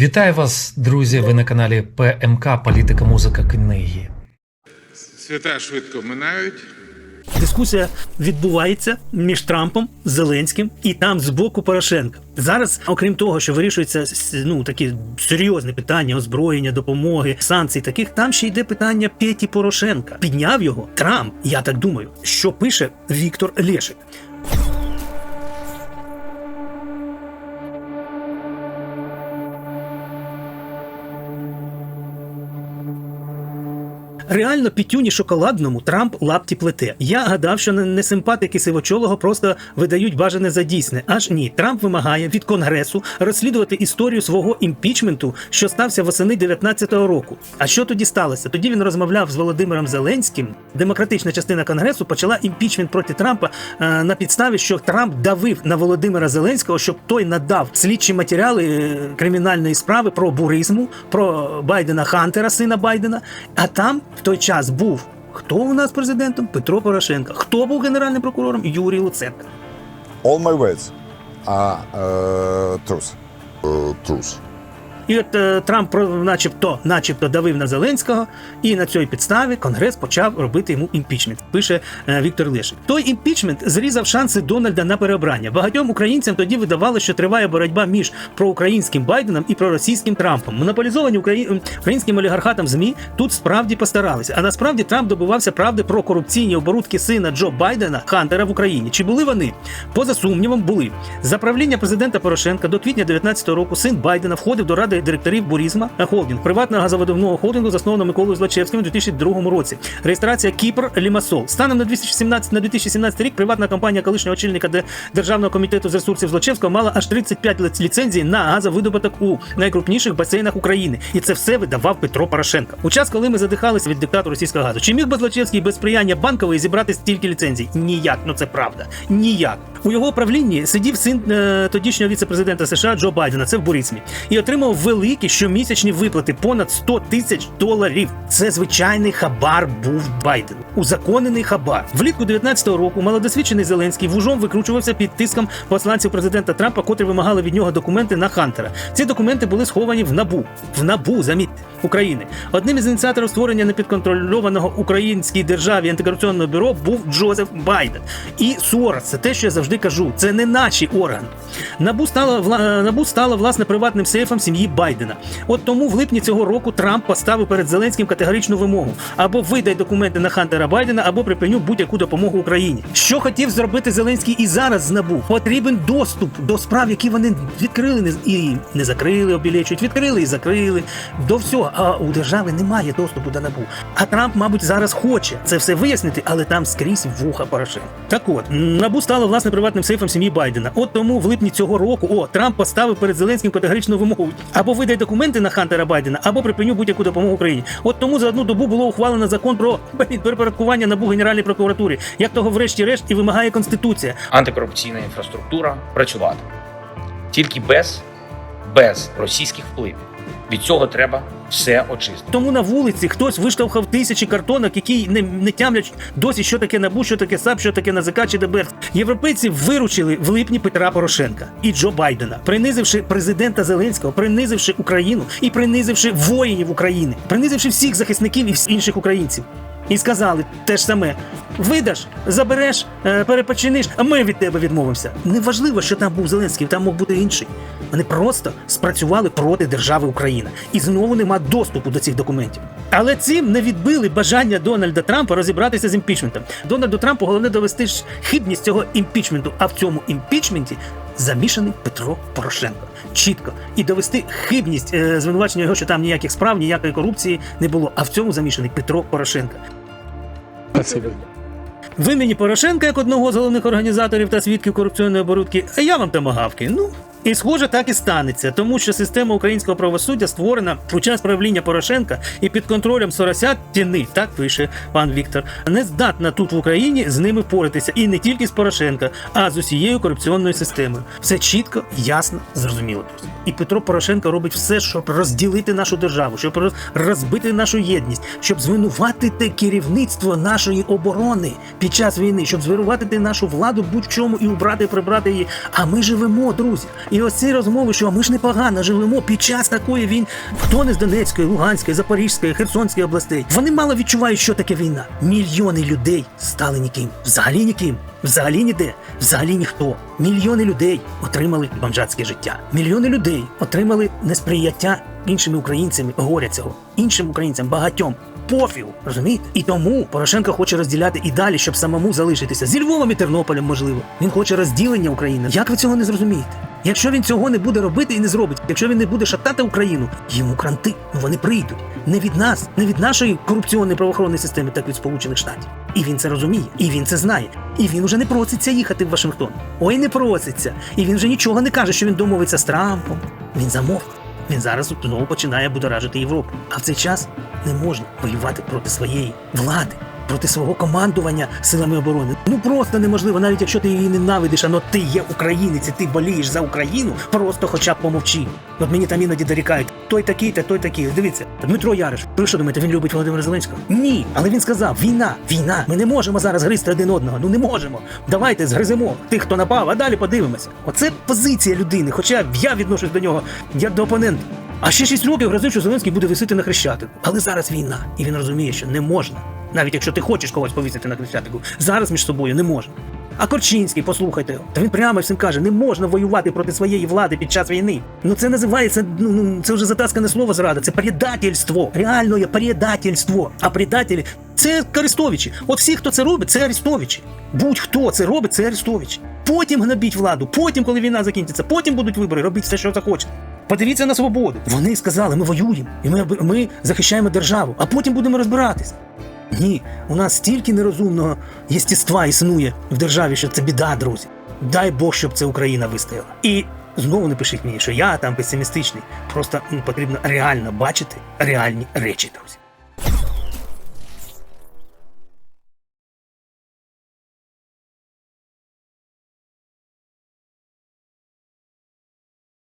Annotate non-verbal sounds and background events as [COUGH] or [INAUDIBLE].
Вітаю вас, друзі! Ви на каналі ПМК Політика, музика, книги. Свята швидко минають. Дискусія відбувається між Трампом, Зеленським і там з боку Порошенка. Зараз, окрім того, що вирішуються с- ну такі серйозні питання озброєння, допомоги, санкцій, таких там ще йде питання Петі Порошенка. Підняв його Трамп. Я так думаю, що пише Віктор Лєшик. Реально пітюні шоколадному Трамп лапті плете. Я гадав, що не- симпатики сивочолого просто видають бажане за дійсне. Аж ні, Трамп вимагає від конгресу розслідувати історію свого імпічменту, що стався восени 19-го року. А що тоді сталося? Тоді він розмовляв з Володимиром Зеленським. Демократична частина конгресу почала імпічмент проти Трампа е, на підставі, що Трамп давив на Володимира Зеленського, щоб той надав слідчі матеріали е, кримінальної справи про буризму, про Байдена Хантера, сина Байдена. А там в той час був хто у нас президентом? Петро Порошенко. Хто був генеральним прокурором? Юрій Луценко. All my words are uh, truth. Uh, truth. І от е, Трамп начебто, начебто давив на Зеленського, і на цій підставі Конгрес почав робити йому імпічмент. Пише е, Віктор Лешик. Той імпічмент зрізав шанси Дональда на переобрання. Багатьом українцям тоді видавалося, що триває боротьба між проукраїнським Байденом і проросійським Трампом. Монополізовані украї... українським олігархатом ЗМІ тут справді постаралися. А насправді Трамп добивався правди про корупційні оборудки сина Джо Байдена Хантера в Україні. Чи були вони? Поза сумнівом, були за правління президента Порошенка до квітня 19-го року. Син Байдена входив до ради директорів Бурізма холдинг приватного газовидобувного холдингу, заснованого Миколою Злочевським у 2002 році. Реєстрація Кіпр Лімасол. Станом на 2017 на 2017 рік приватна компанія колишнього очільника Де- Державного комітету з ресурсів Злочевського мала аж 35 лиц- ліцензій на газовидобуток у найкрупніших басейнах України. І це все видавав Петро Порошенко. У час, коли ми задихалися від диктату російського газу. Чи міг би Злочевський без сприяння банкової зібрати стільки ліцензій? Ніяк, ну це правда. Ніяк. У його правлінні сидів син е, тодішнього віце-президента США Джо Байдена, це в Бурісмі, і отримав великі щомісячні виплати понад 100 тисяч доларів. Це звичайний хабар був Байден. Узаконений хабар. Влітку 19-го року малодосвідчений Зеленський вужом викручувався під тиском посланців президента Трампа, котрі вимагали від нього документи на Хантера. Ці документи були сховані в набу. В набу, замітьте, України. Одним із ініціаторів створення непідконтрольованого українській державі антикорупційного бюро був Джозеф Байден. І Сорос, це те, що я завжди кажу, це не наші органи. Набу стало вла- набу стало власне приватним сейфом сім'ї Байдена. От тому в липні цього року Трамп поставив перед Зеленським категоричну вимогу: або видай документи на Хантера Байдена, або припиню будь-яку допомогу Україні. Що хотів зробити Зеленський і зараз з набу? Потрібен доступ до справ, які вони відкрили і не закрили, обілечують, відкрили і закрили. До всього. А у держави немає доступу до набу. А Трамп, мабуть, зараз хоче це все вияснити, але там скрізь вуха Порошенка. Так от набу стало власне приватним сейфом сім'ї Байдена. От тому в липні цього року о Трамп поставив перед Зеленським категоричну вимогу: або видай документи на Хантера Байдена, або припиню будь-яку допомогу Україні. От тому за одну добу було ухвалено закон про [LAUGHS] перепорядкування набу Генеральній прокуратурі, як того врешті-решт і вимагає конституція. антикорупційна інфраструктура працювати. Тільки без, без російських впливів. Від цього треба все очистити. Тому на вулиці хтось виштовхав тисячі картонок, які не, не тямлять досі, що таке набу, що таке САП, що таке НАЗК чи ДБР. Європейці виручили в липні Петра Порошенка і Джо Байдена, принизивши президента Зеленського, принизивши Україну і принизивши воїнів України, принизивши всіх захисників і інших українців. І сказали те ж саме: видаш, забереш, е, перепочиниш, а ми від тебе відмовимося. Неважливо, що там був Зеленський, там мог бути інший. Вони просто спрацювали проти держави Україна і знову нема доступу до цих документів. Але цим не відбили бажання Дональда Трампа розібратися з імпічментом. Дональду Трампу головне довести ж хибність цього імпічменту, а в цьому імпічменті замішаний Петро Порошенко. Чітко і довести хибність е, звинувачення його, що там ніяких справ, ніякої корупції не було. А в цьому замішаний Петро Порошенко. В імені Порошенка, як одного з головних організаторів та свідків корупційної оборудки, а я вам тамагавки. Ну. І схоже, так і станеться, тому що система українського правосуддя створена у час правління Порошенка і під контролем Соросятіни, так пише пан Віктор, не здатна тут в Україні з ними впоратися. І не тільки з Порошенка, а з усією корупційною системою. Все чітко, ясно, зрозуміло. І Петро Порошенко робить все, щоб розділити нашу державу, щоб роз- розбити нашу єдність, щоб звинуватити керівництво нашої оборони під час війни, щоб звинуватити нашу владу будь-в чому і убрати, прибрати її. А ми живемо, друзі. І ось ці розмови, що ми ж непогано живемо під час такої війни. Хто не з Донецької, Луганської, Запорізької, Херсонської областей. Вони мало відчувають, що таке війна. Мільйони людей стали ніким. Взагалі ніким. Взагалі ніде, взагалі ніхто. Мільйони людей отримали бомжатське життя. Мільйони людей отримали несприяття іншими українцями горя цього, іншим українцям, багатьом. Пофігу, розумієте? І тому Порошенко хоче розділяти і далі, щоб самому залишитися зі Львовом і Тернополем, можливо. Він хоче розділення України. Як ви цього не зрозумієте? Якщо він цього не буде робити і не зробить, якщо він не буде шатати Україну, йому кранти, ну вони прийдуть не від нас, не від нашої корупційної правоохоронної системи, так від Сполучених Штатів. І він це розуміє, і він це знає. І він уже не проситься їхати в Вашингтон. Ой, не проситься. І він вже нічого не каже, що він домовиться з Трампом. Він замовк. Він зараз знову починає будоражити Європу. А в цей час не можна воювати проти своєї влади, проти свого командування силами оборони. Ну просто неможливо, навіть якщо ти її ненавидиш, але ти є українець, і ти болієш за Україну, просто хоча б помовчи. От мені там іноді дорікають, той такий, та той такий. Дивіться, Дмитро Яриш, ви що думаєте, він любить Володимира Зеленського? Ні, але він сказав: війна, війна. Ми не можемо зараз гризти один одного. Ну не можемо. Давайте згриземо тих, хто напав, а далі подивимося. Оце позиція людини. Хоча я відношусь до нього як до опонента. А ще 6 років грозив, що Зеленський буде висити на хрещатику. Але зараз війна, і він розуміє, що не можна. Навіть якщо ти хочеш когось повісити на хрещатику, зараз між собою не можна. А Корчинський, послухайте та він прямо всім каже: не можна воювати проти своєї влади під час війни. Ну це називається, ну, ну це вже затаскане слово зрада, це предательство. Реально є предательство. А предателі це Арестовичі. От всі, хто це робить, це Арестовичі. Будь-хто це робить, це Арестовичі. Потім гнобіть владу, потім, коли війна закінчиться, потім будуть вибори, робіть все, що захочете. Подивіться на свободу. Вони сказали, ми воюємо, і ми, ми захищаємо державу, а потім будемо розбиратись. Ні, у нас стільки нерозумного єстіства існує в державі, що це біда, друзі. Дай Бог, щоб це Україна вистояла. І знову не пишіть мені, що я там песимістичний. Просто ну, потрібно реально бачити реальні речі, друзі.